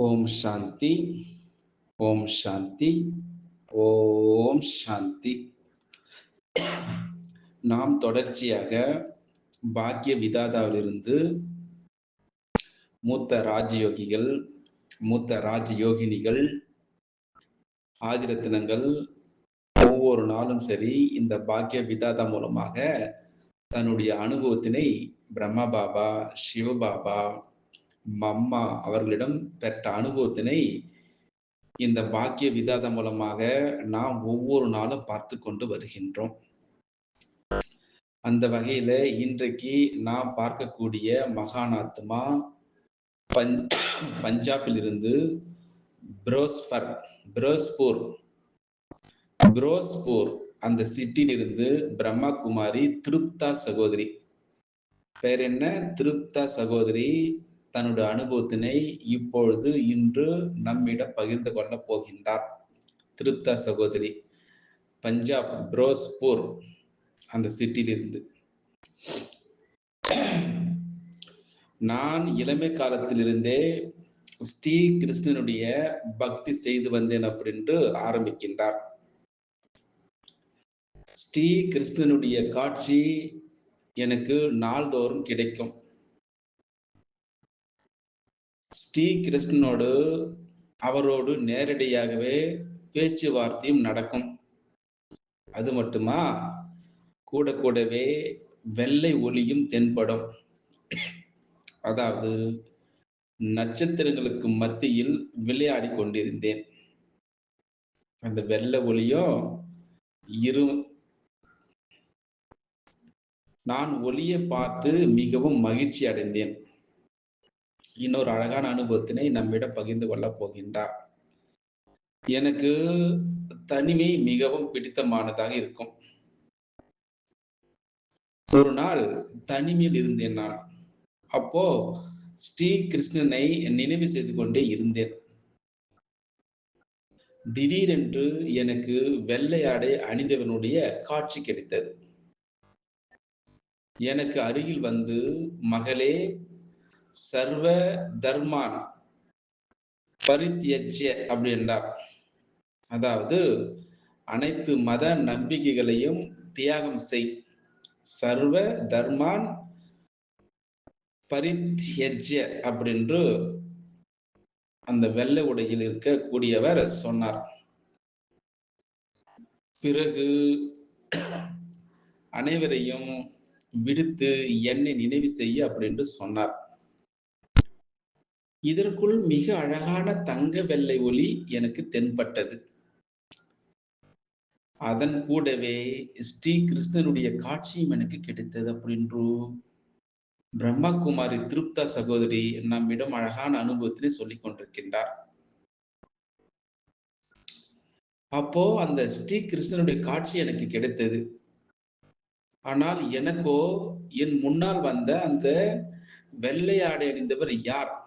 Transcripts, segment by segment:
ஓம் சாந்தி ஓம் சாந்தி ஓம் சாந்தி. நாம் தொடர்ச்சியாக பாக்கிய விதாதாவிலிருந்து மூத்த ராஜயோகிகள் மூத்த ராஜயோகினிகள் ஆதிரத்தினங்கள் ஒவ்வொரு நாளும் சரி இந்த பாக்கிய விதாதா மூலமாக தன்னுடைய அனுபவத்தினை பிரம்ம பாபா சிவபாபா மம்மா அவர்களிடம் பெற்ற அனுபவத்தினை இந்த பாக்கிய விதாதம் மூலமாக நாம் ஒவ்வொரு நாளும் பார்த்து கொண்டு வருகின்றோம். அந்த வகையில இன்றைக்கு நாம் பார்க்கக்கூடிய மகானாத்மா பஞ்ச் பஞ்சாபில் இருந்து புரோஸ்பர் புரோஸ்பூர் புரோஸ்பூர் அந்த சிட்டியிலிருந்து பிரம்மா குமாரி திருப்தா சகோதரி. பேர் என்ன? திருப்தா சகோதரி தன்னுடைய அனுபவத்தினை இப்பொழுது இன்று நம்மிடம் பகிர்ந்து கொள்ள போகின்றார். திருப்தா சகோதரி பஞ்சாப் புரோஸ்பூர் அந்த சிட்டியிலிருந்து. நான் இளமை காலத்திலிருந்தே ஸ்ரீ கிருஷ்ணனுடைய பக்தி செய்து வந்தேன் அப்படின்று ஆரம்பிக்கின்றார். ஸ்ரீ கிருஷ்ணனுடைய காட்சி எனக்கு நாள்தோறும் கிடைக்கும். ஸ்ரீ கிருஷ்ணனோடு அவரோடு நேரடியாகவே பேச்சுவார்த்தையும் நடக்கும். அது மட்டுமா? கூட கூடவே வெள்ளை ஒளியும் தென்படும். அதாவது நட்சத்திரங்களுக்கு மத்தியில் விளையாடி கொண்டிருந்தேன். அந்த வெள்ளை ஒளியும் இரு நான் ஒளியை பார்த்து மிகவும் மகிழ்ச்சி அடைந்தேன். இன்னொரு அழகான அனுபவத்தினை நம்மிடம் பகிர்ந்து கொள்ளப் போகின்றார். எனக்கு தனிமை மிகவும் பிடித்தமானதாக இருக்கும். ஒரு நாள் தனிமையில் இருந்தேன் நான். அப்போ ஸ்ரீ கிருஷ்ணனை நினைவு செய்து கொண்டே இருந்தேன். திடீரென்று எனக்கு வெள்ளையாடை அணிந்தவனுடைய காட்சி கிடைத்தது. எனக்கு அருகில் வந்து மகளே சர்வ தர்மான் பரித்தியஜ்ய அப்படின்றார். அதாவது அனைத்து மத நம்பிக்கைகளையும் தியாகம் செய். சர்வ தர்மான் பரித்தியஜ்ய அப்படின்று அந்த வெள்ளை உடையில் இருக்கக்கூடியவர் சொன்னார். பிறகு அனைவரையும் விடுத்து என்னை நினைவு செய்ய அப்படின்னு சொன்னார். இதற்குள் மிக அழகான தங்க வெள்ளை ஒளி எனக்கு தென்பட்டது. அதன் கூடவே ஸ்ரீ கிருஷ்ணனுடைய காட்சியும் எனக்கு கிடைத்தது அப்படின்று. பிரம்மகுமாரி திருப்தா சகோதரி நம்மிடம் அழகான அனுபவத்தினை சொல்லிக் கொண்டிருக்கின்றார். அப்போ அந்த ஸ்ரீ கிருஷ்ணனுடைய காட்சி எனக்கு கிடைத்தது. ஆனால் எனக்கோ என் முன்னால் வந்த அந்த வெள்ளை ஆடை அணிந்தவர் யார்?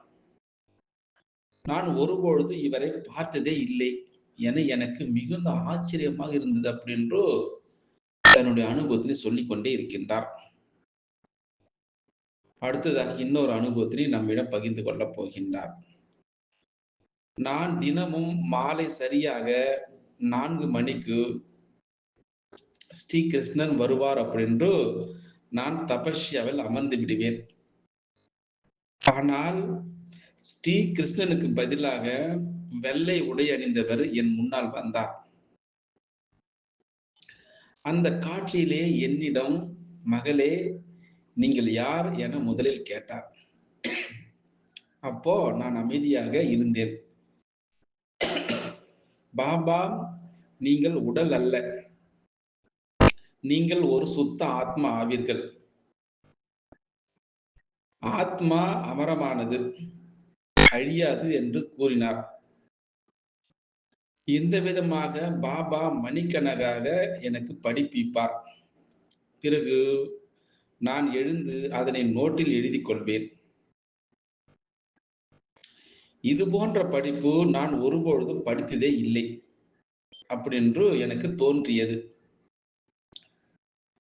நான் ஒருபொழுது இவரை பார்த்ததே இல்லை என எனக்கு மிகுந்த ஆச்சரியமாக இருந்தது அப்படின்றோ தன்னுடைய அனுபவத்தினை சொல்லிக்கொண்டே இருக்கின்றார். அடுத்ததாக இன்னொரு அனுபவத்தினை நம்மிடம் பகிர்ந்து கொள்ளப் போகின்றார். நான் தினமும் மாலை சரியாக நான்கு மணிக்கு ஸ்ரீ கிருஷ்ணன் வருவார் அப்படின்று நான் தபஸ்யாவில் அமர்ந்து விடுவேன். ஆனால் ஸ்ரீ கிருஷ்ணனுக்கு பதிலாக வெள்ளை உடை அணிந்தவர் என் முன்னால் வந்தார். அந்த காட்சியிலே என்னிடம் மகளே நீங்கள் யார் என முதலில் கேட்டார். அப்போ நான் அமைதியாக இருந்தேன். பாபா நீங்கள் உடல் அல்ல. நீங்கள் ஒரு சுத்த ஆத்மா ஆவீர்கள். ஆத்மா அமரமானது. அழியாது என்று கூறினார். இந்த விதமாக பாபா மணிக்கணக்காக எனக்கு படிப்பிப்பார். பிறகு நான் எழுந்து அதனை நோட்டில் எழுதி கொள்வேன். இது போன்ற படிப்பு நான் ஒருபொழுதும் படித்ததே இல்லை. அப்படின்று எனக்கு தோன்றியது.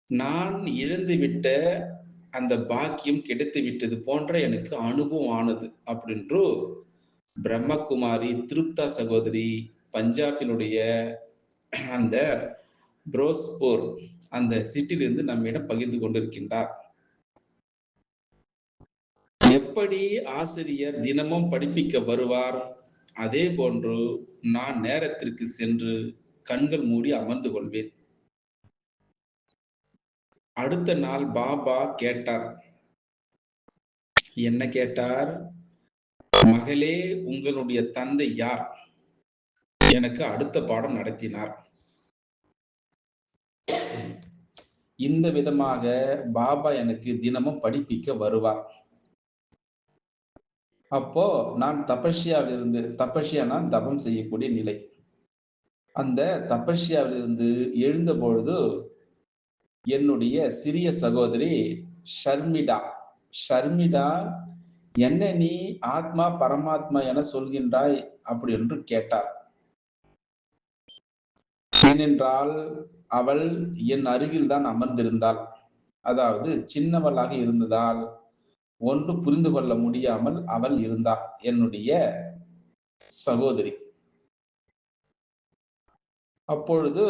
நான் இழந்துவிட்ட அந்த பாக்கியம் கிடைத்து விட்டது போன்ற எனக்கு அனுபவம் ஆனது அப்படின்ற பிரம்மகுமாரி திருப்தா சகோதரி பஞ்சாபினுடைய அந்த புரோஸ்பூர் அந்த சிட்டிலிருந்து நம்மிடம் பகிர்ந்து கொண்டிருக்கின்றார். எப்படி ஆசிரியர் தினமும் படிப்பிக்க வருவார்? அதே போன்று நான் நேரத்திற்கு சென்று கண்கள் மூடி அமர்ந்து கொள்வேன். அடுத்த நாள் பாபா கேட்டார். என்ன கேட்டார்? மகளே உங்களுடைய தந்தை யார்? எனக்கு அடுத்த பாடம் நடத்தினார். இந்த விதமாக பாபா எனக்கு தினமும் படிப்பிக்க வருவார். அப்போ நான் தபஸ்யாவிலிருந்து தபஸ்யானா தபம் செய்யக்கூடிய நிலை. அந்த தபஸ்யாவிலிருந்து எழுந்த பொழுது என்னுடைய சிறிய சகோதரி ஷர்மிடா. ஷர்மிடா என்ன நீ ஆத்மா பரமாத்மா என சொல்கின்றாய் அப்படி என்று கேட்டார். ஏனென்றால் அவள் என் அருகில் தான் அமர்ந்திருந்தாள். அதாவது சின்னவளாக இருந்ததால் ஒன்று புரிந்து கொள்ள முடியாமல் அவள் இருந்தாள் என்னுடைய சகோதரி. அப்பொழுது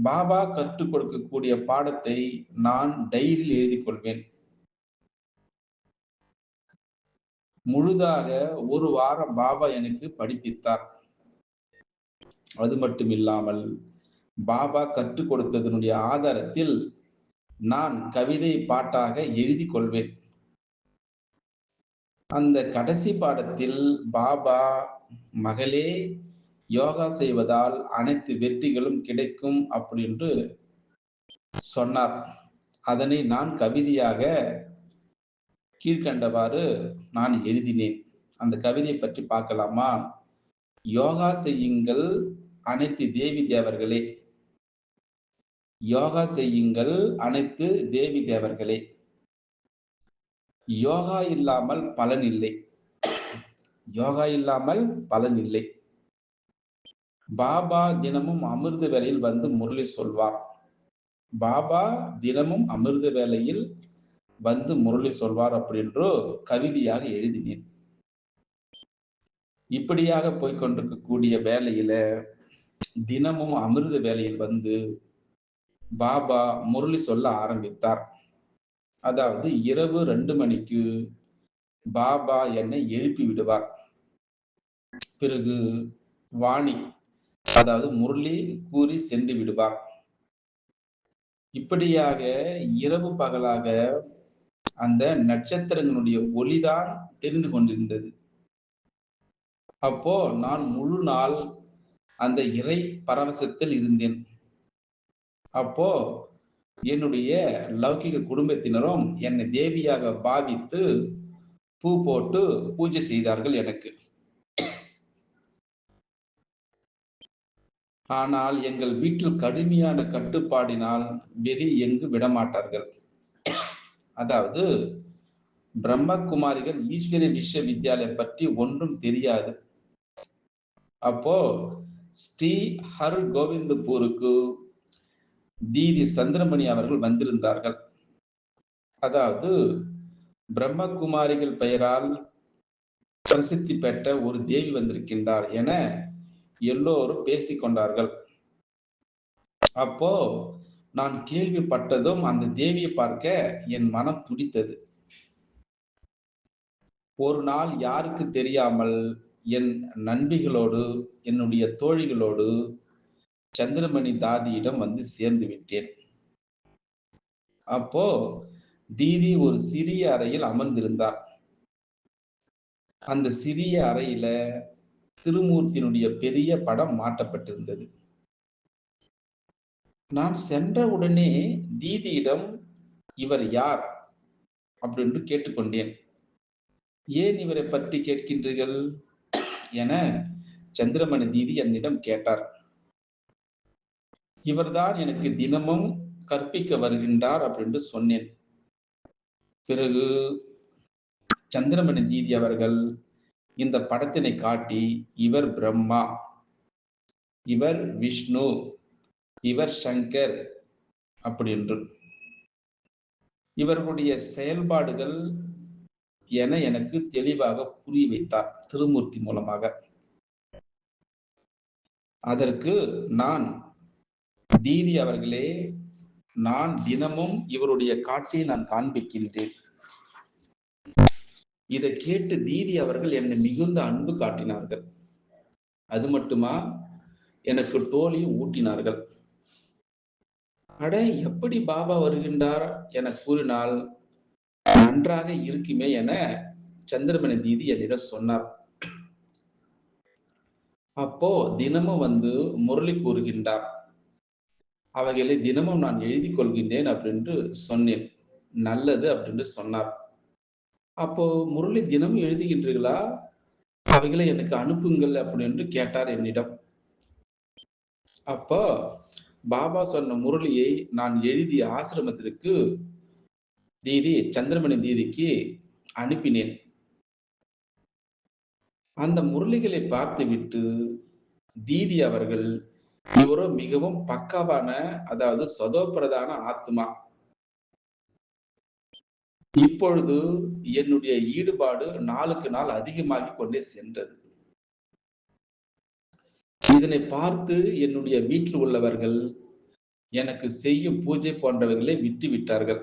பாபா கற்றுக் கொடுக்கக்கூடிய பாடத்தை நான் டைரியில் எழுதி கொள்வேன். முழுதாக ஒரு வாரம் பாபா எனக்கு படிப்பித்தார். அது மட்டும் இல்லாமல் பாபா கற்றுக் கொடுத்ததனுடைய ஆதாரத்தில் நான் கவிதை பாட்டாக எழுதி கொள்வேன். அந்த கடைசி பாடத்தில் பாபா மகளே யோகா செய்வதால் அனைத்து வெற்றிகளும் கிடைக்கும் அப்படின்று சொன்னார். அதனை நான் கவிதையாக கீழ்கண்டவாறு நான் எழுதினேன். அந்த கவிதையை பற்றி பார்க்கலாமா? யோகா செய்யுங்கள் அனைத்து தேவி தேவர்களே. யோகா செய்யுங்கள் அனைத்து தேவி தேவர்களே. யோகா இல்லாமல் பலன் இல்லை. யோகா இல்லாமல் பலன் இல்லை. பாபா தினமும் அமிர்த வேலையில் வந்து முரளி சொல்வார். பாபா தினமும் அமிர்த வேலையில் வந்து முரளி சொல்வார் அப்படின்றோ கவிதையாக எழுதினேன். இப்படியாக போய்கொண்டிருக்கக்கூடிய வேலையில தினமும் அமிர்த வேலையில் வந்து பாபா முரளி சொல்ல ஆரம்பித்தார். அதாவது இரவு ரெண்டு மணிக்கு பாபா என்னை எழுப்பி விடுவார். பிறகு வாணி அதாவது முரளி கூறி சென்று விடுவார். இப்படியாக இரவு பகலாக அந்த நட்சத்திரங்களுடைய ஒளிதான் தெரிந்து கொண்டிருந்தது. அப்போ நான் முழு நாள் அந்த இறை பரவசத்தில் இருந்தேன். அப்போ என்னுடைய லௌகிக குடும்பத்தினரும் என்னை தேவியாக பாவித்து பூ போட்டு பூஜை செய்தார்கள் எனக்கு. ஆனால் எங்கள் வீட்டில் கடுமையான கட்டுப்பாடினால் வெளி எங்கு விடமாட்டார்கள். அதாவது பிரம்மகுமாரிகள் ஈஸ்வரிய விஸ்வவித்யாலயம் பற்றி ஒன்றும் தெரியாது. அப்போ ஸ்ரீ ஹர் கோவிந்தபூருக்கு தீதி சந்திரமணி அவர்கள் வந்திருந்தார்கள். அதாவது பிரம்மகுமாரிகள் பெயரால் பிரசித்தி பெற்ற ஒரு தேவி வந்திருக்கின்றார் என எல்லோரும் பேசிக்கொண்டார்கள். அப்போ நான் கேள்விப்பட்டதும் அந்த தேவியை பார்க்க என் மனம் துடித்தது. ஒரு நாள் யாருக்கு தெரியாமல் என் நண்பிகளோடு என்னுடைய தோழிகளோடு சந்திரமணி தாதியிடம் வந்து சேர்ந்து விட்டேன். அப்போ தீதி ஒரு சிறிய அறையில் அமர்ந்திருந்தார். அந்த சிறிய அறையில திருமூர்த்தியினுடைய பெரிய படம் மாட்டப்பட்டிருந்தது நான் சென்ற உடனே தீதியிடம் இவர் யார்? அப்படின்னு கேட்டுக்கொண்டேன். ஏன் இவரை பற்றி கேட்கின்றீர்கள்? என சந்திரமணி தீதி என்னிடம் கேட்டார். இவர்தான் எனக்கு தினமும் கற்பிக்க வருகின்றார் அப்படின்னு சொன்னேன். பிறகு சந்திரமணி தீதி அவர்கள் இந்த படத்தினை காட்டி இவர் பிரம்மா இவர் விஷ்ணு இவர் சங்கர் அப்படி என்று இவர்களுடைய செயல்பாடுகள் என எனக்கு தெளிவாக புரிய வைத்தார் திருமூர்த்தி மூலமாக. அதற்கு நான் தீதி அவர்களே நான் தினமும் இவருடைய காட்சியை நான் காண்பிக்கின்றேன். இதை கேட்டு தீதி அவர்கள் என்னை மிகுந்த அன்பு காட்டினார்கள். அது மட்டுமா? எனக்கு டோலியும் ஊட்டினார்கள். அட எப்படி பாபா வருகின்றார் என கூறினால் நன்றாக இருக்குமே என சந்திரமணி தீதி என்னிடம் சொன்னார். அப்போ தினமும் வந்து முரளி கூறுகின்றார். அவைகளை தினமும் நான் எழுதி கொள்கின்றேன் அப்படின்ட்டு சொன்னேன். நல்லது அப்படின்ட்டு சொன்னார். அப்போ முரளி தினமும் எழுதுகின்றீர்களா? அவைகளை எனக்கு அனுப்புங்கள் அப்படின்னு கேட்டார் என்னிடம். அப்போ பாபா சொன்ன முரளியை நான் எழுதிய ஆசிரமத்திற்கு தீதி சந்திரமணி தீதிக்கு அனுப்பினேன். அந்த முரளிகளை பார்த்துவிட்டு தீதி அவர்கள் இவரோ மிகவும் பக்காவான அதாவது சதோபிரதான ஆத்மா. இப்பொழுது என்னுடைய ஈடுபாடு நாளுக்கு நாள் அதிகமாகி கொண்டே சென்றது. இதனை பார்த்து என்னுடைய வீட்டில் உள்ளவர்கள் எனக்கு செய்யும் பூஜை போன்றவர்களை விட்டு விட்டார்கள்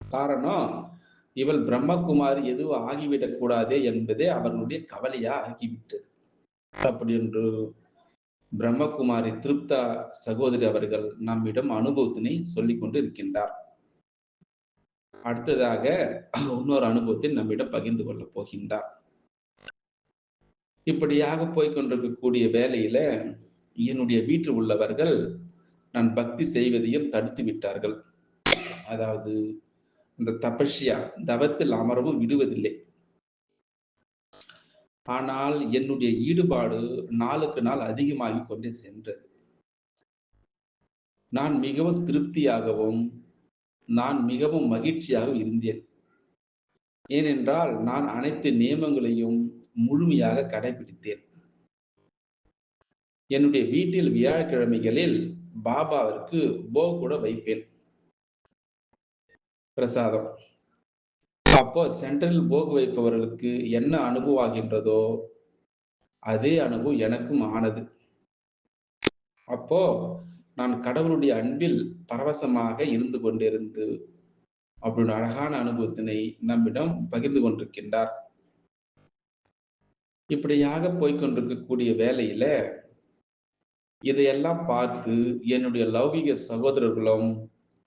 காரணம் இவள் பிரம்மகுமாரி எதுவும் ஆகிவிடக் கூடாதே என்பதே அவர்களுடைய கவலையா ஆகிவிட்டது. அப்படி என்று பிரம்மகுமாரி திருப்தா சகோதரி அவர்கள் நம்மிடம் அனுபவத்தினை சொல்லிக் கொண்டு இருக்கின்றார் அடுத்ததாக இன்னொரு அனுபவத்தை நம்மிடம் பகிர்ந்து கொள்ளப் போகின்றார். இப்படியாக போய்கொண்டிருக்கக்கூடிய வேலையில என்னுடைய வீட்டில் உள்ளவர்கள் நான் பக்தி செய்வதையும் தடுத்து விட்டார்கள். அதாவது இந்த தபஷ்யா தவத்தில் அமரவும் விடுவதில்லை. ஆனால் என்னுடைய ஈடுபாடு நாளுக்கு நாள் அதிகமாகி கொண்டே சென்றது. நான் மிகவும் திருப்தியாகவும் நான் மிகவும் மகிழ்ச்சியாக இருந்தேன். ஏனென்றால் நான் அனைத்து நியமங்களையும் முழுமையாக கடைபிடித்தேன். என்னுடைய வீட்டில் வியாழக்கிழமைகளில் பாபாவிற்கு போ கூட வைப்பேன். பிரசாதம். அப்போ சென்ட்ரல் போக் வைப்பவர்களுக்கு என்ன அனுபவம் ஆகின்றதோ அதே அனுபவம் எனக்கும் ஆனது. அப்போ நான் கடவுளுடைய அன்பில் பரவசமாக இருந்து கொண்டிருந்து அப்படின்னு அழகான அனுபவத்தினை நம்மிடம் பகிர்ந்து கொண்டிருக்கின்றார். இப்படியாக போய்கொண்டிருக்கக்கூடிய வேலையில இதையெல்லாம் பார்த்து என்னுடைய லௌகிக சகோதரர்களும்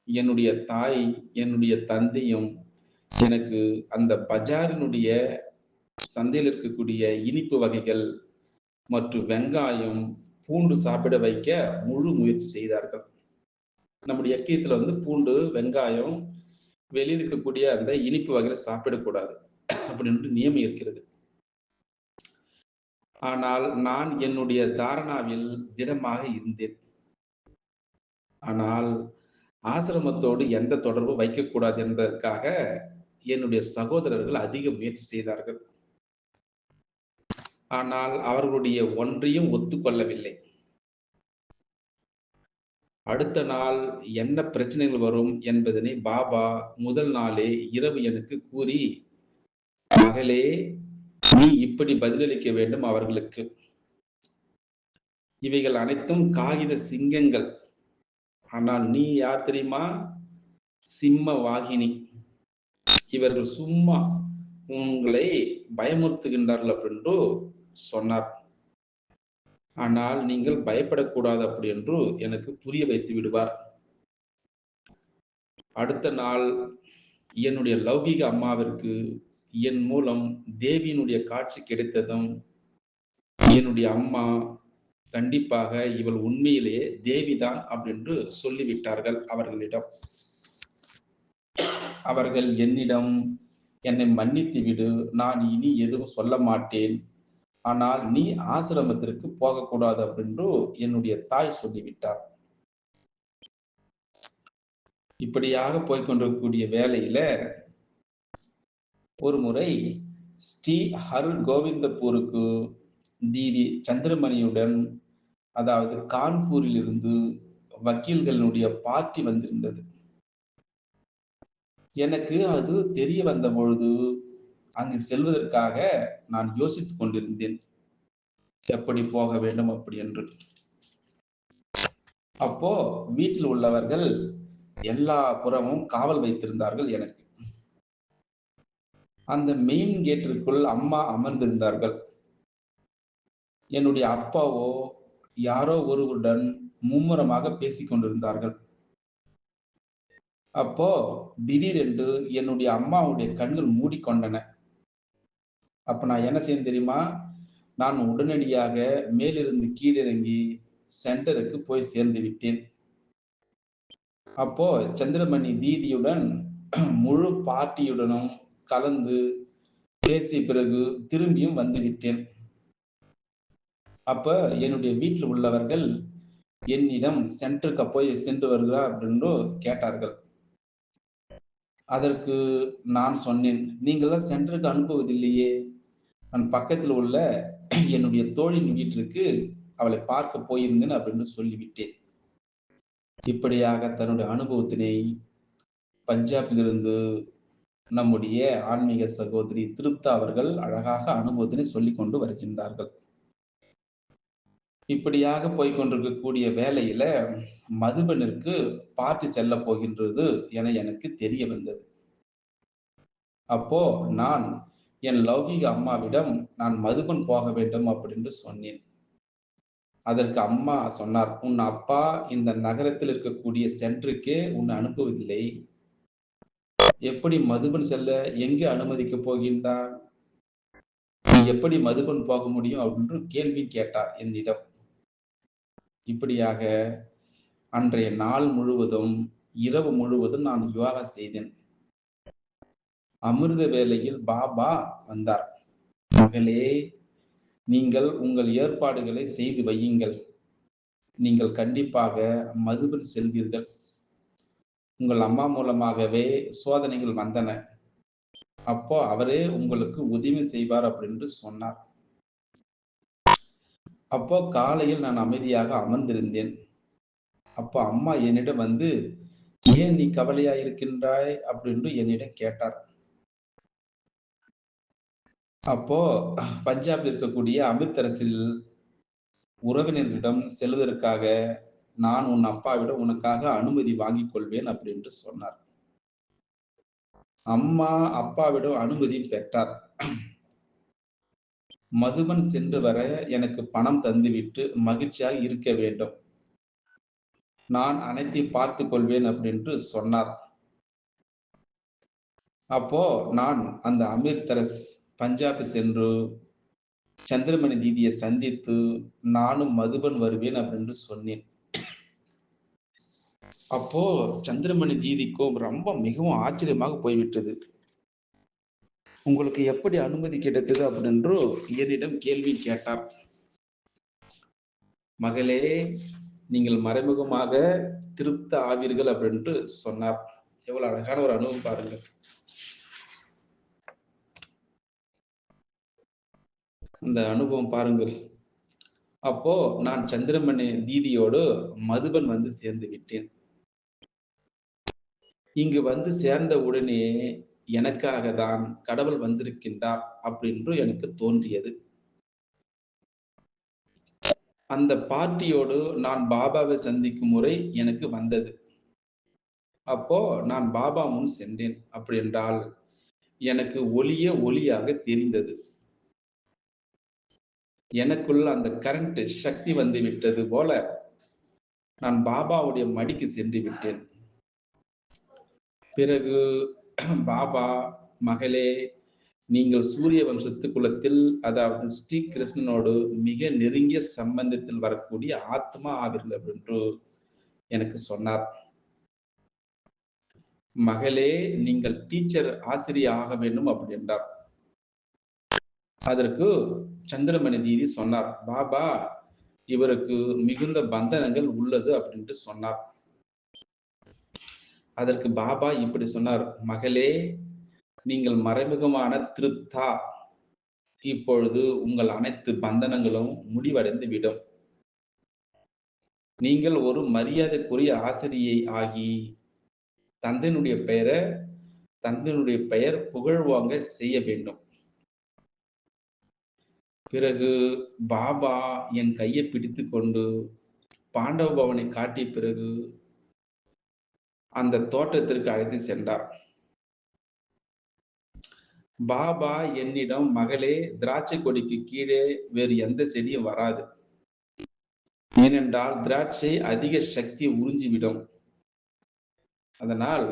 என்னுடைய தாய் என்னுடைய தந்தையும் எனக்கு அந்த பஜாரினுடைய சந்தையில் இருக்கக்கூடிய இனிப்பு வகைகள் மற்றும் வெங்காயம் பூண்டு சாப்பிட வைக்க முழு முயற்சி செய்தார்கள். நம்முடைய இயக்கியத்துல வந்து பூண்டு வெங்காயம் வெளியில் இருக்கக்கூடிய அந்த இனிப்பு வகையில சாப்பிடக்கூடாது. அப்படின்ட்டு நியமம் இருக்கிறது. ஆனால் நான் என்னுடைய தாரணாவில் திடமாக இருந்தேன். ஆனால் ஆசிரமத்தோடு எந்த தொடர்பும் வைக்கக்கூடாது என்பதற்காக என்னுடைய சகோதரர்கள் அதிக முயற்சி செய்தார்கள். ஆனால் அவர்களுடைய ஒன்றையும் ஒத்துக்கொள்ளவில்லை. அடுத்த நாள் என்ன பிரச்சனைகள் வரும் என்பதனை பாபா முதல் நாளே இரவு எனக்கு கூறி மகளே நீ இப்படி பதிலளிக்க வேண்டும் அவர்களுக்கு. இவைகள் அனைத்தும் காகித சிங்கங்கள். ஆனால் நீ யார் தெரியுமா? சிம்ம வாகினி. இவர்கள் சும்மா உங்களை பயமுறுத்துகின்றார்கள் அப்படின்றோ சொன்னார். ஆனால் நீங்கள் பயப்படக்கூடாது அப்படி என்று எனக்கு புரிய வைத்து விடுவார். அடுத்த நாள் என்னுடைய லௌகிக அம்மாவிற்கு என் மூலம் தேவியினுடைய காட்சி கிடைத்ததும் என்னுடைய அம்மா கண்டிப்பாக இவள் உண்மையிலேயே தேவிதான் அப்படின்று சொல்லிவிட்டார்கள் அவர்களிடம். அவர்கள் என்னிடம் என்னை மன்னித்து விடு நான் இனி எதுவும் சொல்ல மாட்டேன். ஆனால் நீ ஆசிரமத்திற்கு போகக்கூடாது அப்படின்னு என்னுடைய தாய் சொல்லிவிட்டார். இப்படியாக போய்கொண்டிருக்கக்கூடிய வேலையில ஒரு முறை ஸ்ரீ ஹர் கோவிந்தபூருக்கு தீதி சந்திரமணியுடன் அதாவது கான்பூரில் இருந்து வக்கீல்களுடைய பார்ட்டி வந்திருந்தது. எனக்கு அது தெரிய வந்த பொழுது, அங்கு செல்வதற்காக நான் யோசித்துக் கொண்டிருந்தேன். எப்படி போக வேண்டும் அப்படி என்று. அப்போ வீட்டில் உள்ளவர்கள் எல்லா புறமும் காவல் வைத்திருந்தார்கள் எனக்கு. அந்த மெயின் கேட்டிற்குள் அம்மா அமர்ந்திருந்தார்கள். என்னுடைய அப்பாவோ யாரோ ஒருவருடன் மும்முரமாக பேசிக் கொண்டிருந்தார்கள். அப்போ திடீரென்று என்னுடைய அம்மாவுடைய கண்கள் மூடிக்கொண்டன. அப்ப நான் என்ன செய்யணும் தெரியுமா? நான் உடனடியாக மேலிருந்து கீழிறங்கி சென்டருக்கு போய் சேர்ந்து விட்டேன். அப்போ சந்திரமணி தீதியுடன் முழு பார்ட்டியுடனும் கலந்து பேசிய பிறகு திரும்பியும் வந்து விட்டேன். அப்ப என்னுடைய வீட்டில் உள்ளவர்கள் என்னிடம் சென்டருக்கு போய் சென்று வருகிறார் அப்படின்னு கேட்டார்கள். அதற்கு நான் சொன்னேன், "நீங்கள் தான் சென்டருக்கு அனுப்புவதில்லையே. நான் பக்கத்தில் உள்ள என்னுடைய தோழின் வீட்டிற்கு அவளை பார்க்க போயிருந்தேன்" அப்படின்னு சொல்லிவிட்டேன். இப்படியாக தன்னுடைய அனுபவத்தினை பஞ்சாபிலிருந்து நம்முடைய ஆன்மீக சகோதரி திருப்தா அவர்கள் அழகாக அனுபவத்தினை சொல்லிக் கொண்டு வருகின்றார்கள். இப்படியாக போய்கொண்டிருக்கக்கூடிய வேலையில மதுபனிற்கு பார்ட்டி செல்ல போகின்றது என எனக்கு தெரிய வந்தது. அப்போ நான் என் லௌகிக அம்மாவிடம் நான் மதுபன் போக வேண்டும் அப்படின்னு சொன்னேன். அதற்கு அம்மா சொன்னார், "உன் அப்பா இந்த நகரத்தில் இருக்கக்கூடிய சென்டருக்கே உன்னை அனுப்புவதில்லை. எப்படி மதுபன் செல்ல எங்கே அனுமதிக்க போகின்றார்? நீ எப்படி மதுபன் போக முடியும்?" அப்படின்னு கேள்வி கேட்டார் என்னிடம். இப்படியாக அன்றைய நாள் முழுவதும், இரவு முழுவதும் நான் யோகா செய்தேன். அமிர்த வேளையில் பாபா வந்தார். "மகளே, நீங்கள் உங்கள் ஏற்பாடுகளை செய்து வையுங்கள். நீங்கள் கண்டிப்பாக மதுபன் செல்வீர்கள். உங்கள் அம்மா மூலமாகவே சோதனைகள் வந்தன. அப்போ அவரே உங்களுக்கு உதவி செய்வார்" அப்படின்னு சொன்னார். அப்போ காலையில் நான் அமைதியாக அமர்ந்திருந்தேன். அப்போ அம்மா என்னிடம் வந்து, "ஏன் நீ கவலையா இருக்கின்றாய்?" அப்படின்னு என்னிடம் கேட்டார். அப்போ பஞ்சாபில் இருக்கக்கூடிய அமிர்தரசில் உறவினர்களிடம் செல்வதற்காக நான் உன் அப்பாவிடம் உனக்காக அனுமதி வாங்கிக் கொள்வேன் அப்படின்னு சொன்னார். அம்மா அப்பாவிடம் அனுமதி பெற்றார். மதுபன் சென்று வர எனக்கு பணம் தந்துவிட்டு மகிழ்ச்சியாக இருக்க வேண்டும். நான் அனைத்தையும் பார்த்துக் கொள்வேன் அப்படின்னு சொன்னார். அப்போ நான் அந்த அமிர்தரஸ் பஞ்சாப் சென்று சந்திரமணி தீதியை சந்தித்து நானும் மதுபன் வருவேன் அப்படின்னு சொன்னேன். அப்போ சந்திரமணி தீதிக்கும் ரொம்ப மிகவும் ஆச்சரியமாக போய்விட்டது. "உங்களுக்கு எப்படி அனுமதி கிடைத்தது?" அப்படின்றோ என்னிடம் கேள்வி கேட்டார். "மகளே, நீங்கள் மறைமுகமாக திருப்த ஆவீர்கள்" அப்படின்ட்டு சொன்னார். எவ்வளவு அழகான ஒரு அனுபவம் பாருங்கள். அந்த அனுபவம் பாருங்கள். அப்போ நான் சந்திரமணி தீதியோடு மதுபன் வந்து சேர்ந்து விட்டேன். இங்கு வந்து சேர்ந்த உடனே எனக்காக தான் கடவுள் வந்திருக்கின்றார் அப்படின்னு எனக்கு தோன்றியது. அந்த பார்ட்டியோடு நான் பாபாவை சந்திக்கும் முறை எனக்கு வந்தது. அப்போ நான் பாபா முன் சென்றேன். அப்படி என்றால் எனக்கு ஒளியே ஒளியாக தெரிந்தது. எனக்குள் அந்த கரண்ட் சக்தி வந்து விட்டது போல நான் பாபாவுடைய மடிக்கு சென்று விட்டேன். பிறகு பாபா, "மகளே, நீங்கள் சூரிய வம்சத்து குலத்தில் அதாவது ஸ்ரீ கிருஷ்ணனோடு மிக நெருங்கிய சம்பந்தத்தில் வரக்கூடிய ஆத்மா ஆவீர்கள்" அப்படின்னு எனக்கு சொன்னார். "மகளே, நீங்கள் டீச்சர் ஆசிரியர் ஆக வேண்டும்" அப்படி என்றார். அதற்கு சந்திரமணி தீதி சொன்னார், "பாபா, இவருக்கு மிகுந்த பந்தனங்கள் உள்ளது" அப்படின்ட்டு சொன்னார். அதற்கு பாபா இப்படி சொன்னார், "மகளே, நீங்கள் மறைமுகமான திருப்தா. இப்பொழுது உங்கள் அனைத்து பந்தனங்களும் முடிவடைந்து விடும். நீங்கள் ஒரு மரியாதைக்குரிய ஆசிரியை ஆகி, தந்தையினுடைய பெயரை தந்தையினுடைய பெயர் புகழ்வாங்க செய்ய வேண்டும். பிறகு பாபா என் கையை பிடித்துக்கொண்டு பாண்டவ பவனை காட்டிய பிறகு அந்த தோட்டத்திற்கு அழைத்து சென்றார். பாபா என்னிடம் மகளே திராட்சை கொடிக்கு கீழே வேறு எந்த செடியும் வராது. ஏனென்றால் திராட்சை அதிக சக்தி உறிஞ்சிவிடும். அதனால்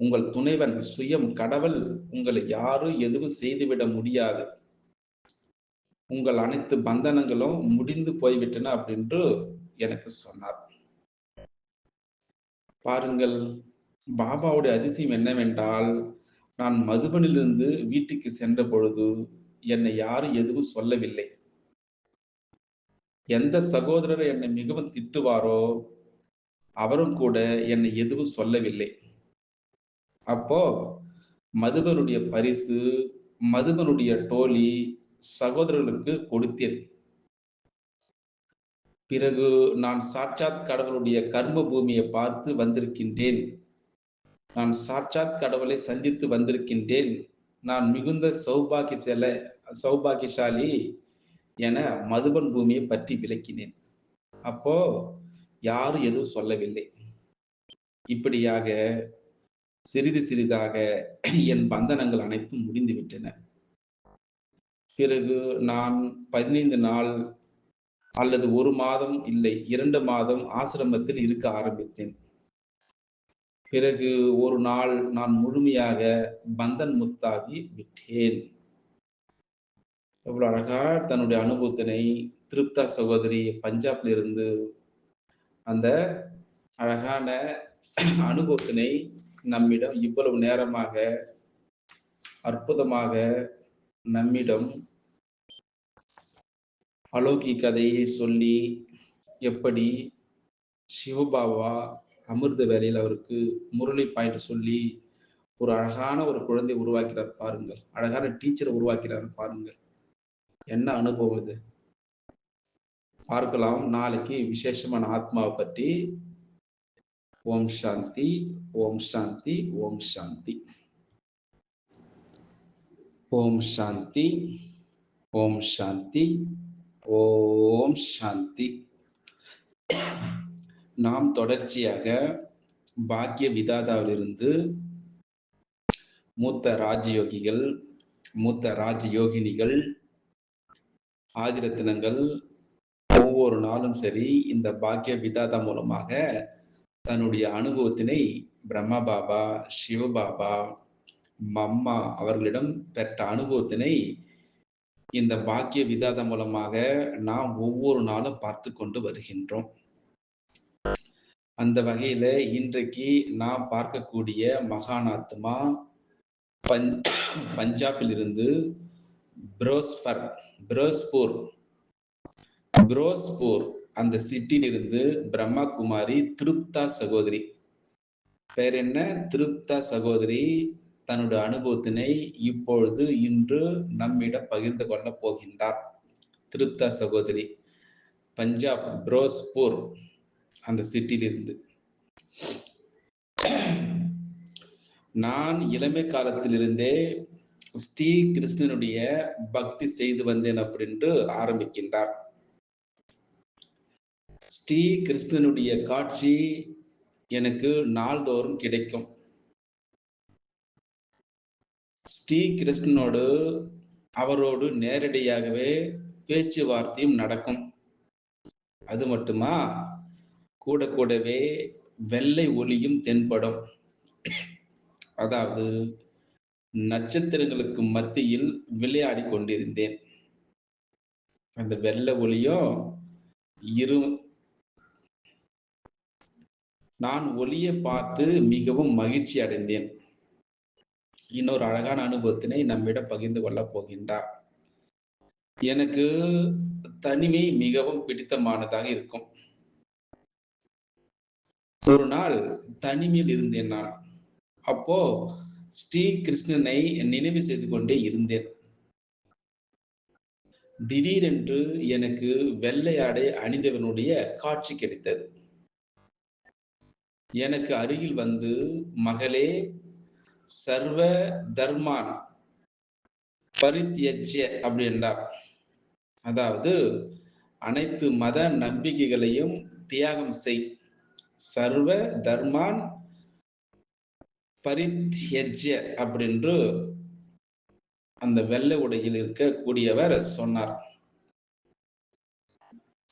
உங்கள் துணைவன் சுயம் கடவுள் உங்களை யாரும் எதுவும் செய்துவிட முடியாது. உங்கள் அனைத்து பந்தனங்களும் முடிந்து போய்விட்டன அப்படின்று எனக்கு சொன்னார். பாருங்கள் பாபாவுடைய அதிசயம் என்னவென்றால் நான் மதுபனிலிருந்து வீட்டுக்கு சென்ற பொழுது என்னை யாரும் எதுவும் சொல்லவில்லை. எந்த சகோதரர் என்னை மிகவும் திட்டுவாரோ அவரும் கூட என்னை எதுவும் சொல்லவில்லை. அப்போ மதுபனுடைய பரிசு, மதுபனுடைய டோலி சகோதரர்களுக்கு கொடுத்தேன். பிறகு நான் சாட்சாத் கடவுளுடைய கர்ம பூமியை பார்த்து வந்திருக்கின்றேன். நான் சாட்சாத் கடவுளை சந்தித்து வந்திருக்கின்றேன். நான் மிகுந்த சௌபாகிசல சௌபாகியசாலி என மதுபன் பூமியை பற்றி விளக்கினேன். அப்போ யாரும் எதுவும் சொல்லவில்லை. இப்படியாக சிறிது சிறிதாக என் பந்தனங்கள் அனைத்தும் முடிந்துவிட்டன. பிறகு நான் 15 நாள் அல்லது ஒரு மாதம் இல்லை இரண்டு மாதம் ஆசிரமத்தில் இருக்க ஆரம்பித்தேன். பிறகு ஒரு நாள் நான் முழுமையாக பந்தன் முத்தாகி விட்டேன். எவ்வளவு அழகா தன்னுடைய அனுபவத்தினை திருப்தா சகோதரி பஞ்சாப்ல இருந்து அந்த அழகான அனுபவத்தினை நம்மிடம் இவ்வளவு நேரமாக அற்புதமாக நம்மிடம் அலோகி கதையை சொல்லி எப்படி சிவபாபா அமிர்த வேலையில் அவருக்கு முரளி பாயிண்ட் சொல்லி ஒரு அழகான ஒரு குழந்தை உருவாக்கிறார் பாருங்கள். அழகான டீச்சரை உருவாக்கிறார் பாருங்கள். என்ன அனுபவம் இது? பார்க்கலாம். நாளைக்கு விசேஷமான ஆத்மாவை பற்றி. ஓம் சாந்தி ஓம் சாந்தி ஓம் சாந்தி. ஓம் சாந்தி ஓம் சாந்தி ஓம் சாந்தி. நாம் தொடர்ச்சியாக பாக்கிய விதாதாவிலிருந்து மூத்த ராஜயோகிகள் மூத்த ராஜயோகினிகள் ஆதிரத்தினங்கள் ஒவ்வொரு நாளும் சரி இந்த பாக்கிய விதாதா மூலமாக தன்னுடைய அனுபவத்தினை பிரம்மா பாபா சிவபாபா மம்மா அவர்களிடம் பெற்ற அனுபவத்தினை இந்த பாக்கிய விதாதம் மூலமாக நாம் ஒவ்வொரு நாளும் பார்த்து கொண்டு வருகின்றோம். அந்த வகையில இன்றைக்கு நாம் பார்க்கக்கூடிய மகானாத்மா பஞ் பஞ்சாபில் இருந்து புரோஸ்பர் புரோஸ்பூர் புரோஸ்பூர் அந்த சிட்டியிலிருந்து பிரம்மா குமாரி திருப்தா சகோதரி. பேர் என்ன? திருப்தா சகோதரி தன்னுடைய அனுபவத்தினை இப்பொழுது இன்று நம்மிடம் பகிர்ந்து கொள்ள போகின்றார். திருப்தா சகோதரி பஞ்சாப் புரோஸ்பூர் அந்த சிட்டியிலிருந்து. நான் இளமை காலத்திலிருந்தே ஸ்ரீ கிருஷ்ணனுடைய பக்தி செய்து வந்தேன் அப்படின்று ஆரம்பிக்கின்றார். ஸ்ரீ கிருஷ்ணனுடைய காட்சி எனக்கு நாள்தோறும் கிடைக்கும். ஸ்ரீ கிருஷ்ணனோடு அவரோடு நேரடியாகவே பேச்சுவார்த்தையும் நடக்கும். அது மட்டுமா? கூட கூடவே வெள்ளை ஒளியும் தென்படும். அதாவது நட்சத்திரங்களுக்கு மத்தியில் விளையாடி கொண்டிருந்தேன். அந்த வெள்ளை ஒளியும் இரு நான் ஒளியை பார்த்து மிகவும் மகிழ்ச்சி அடைந்தேன். இன்னொரு அழகான அனுபவத்தினை நம்மிடம் பகிர்ந்து கொள்ளப் போகின்றார். எனக்கு தனிமை மிகவும் பிடித்தமானதாக இருக்கும். ஒரு நாள் தனிமையில் இருந்தேன் நான். அப்போ ஸ்ரீ கிருஷ்ணனை நினைவு செய்து கொண்டே இருந்தேன். திடீரென்று எனக்கு வெள்ளை ஆடை அணிந்தவனுடைய காட்சி கிடைத்தது. எனக்கு அருகில் வந்து மகளே சர்வ தர்மான் பரித்யஜ்ய அப்படின்றார் அதாவது அனைத்து மத நம்பிக்கைகளையும் தியாகம் செய். சர்வ தர்மான் பரித்யஜ்ய அப்படின்று அந்த வெள்ளை உடையில் இருக்கக்கூடியவர் சொன்னார்.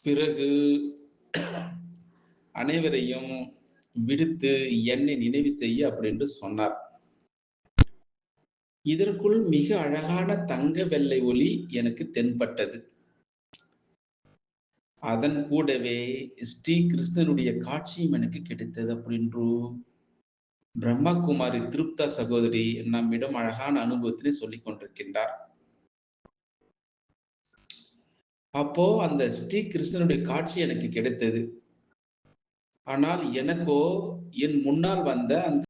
பிறகு அனைவரையும் விடுத்து என்னை நினைவு செய்ய அப்படின்னு சொன்னார். இதற்குள் மிக அழகான தங்க வெள்ளை ஒளி எனக்கு தென்பட்டது. அதன் கூடவே ஸ்ரீ கிருஷ்ணனுடைய காட்சியும் எனக்கு கிடைத்தது அப்படின்று பிரம்மகுமாரி திருப்தா சகோதரி நம்மிடம் அழகான அனுபவத்தினை சொல்லிக் கொண்டிருக்கின்றார். அப்போ அந்த ஸ்ரீ கிருஷ்ணனுடைய காட்சி எனக்கு கிடைத்தது. ஆனால் எனக்கோ என் முன்னால் வந்த அந்த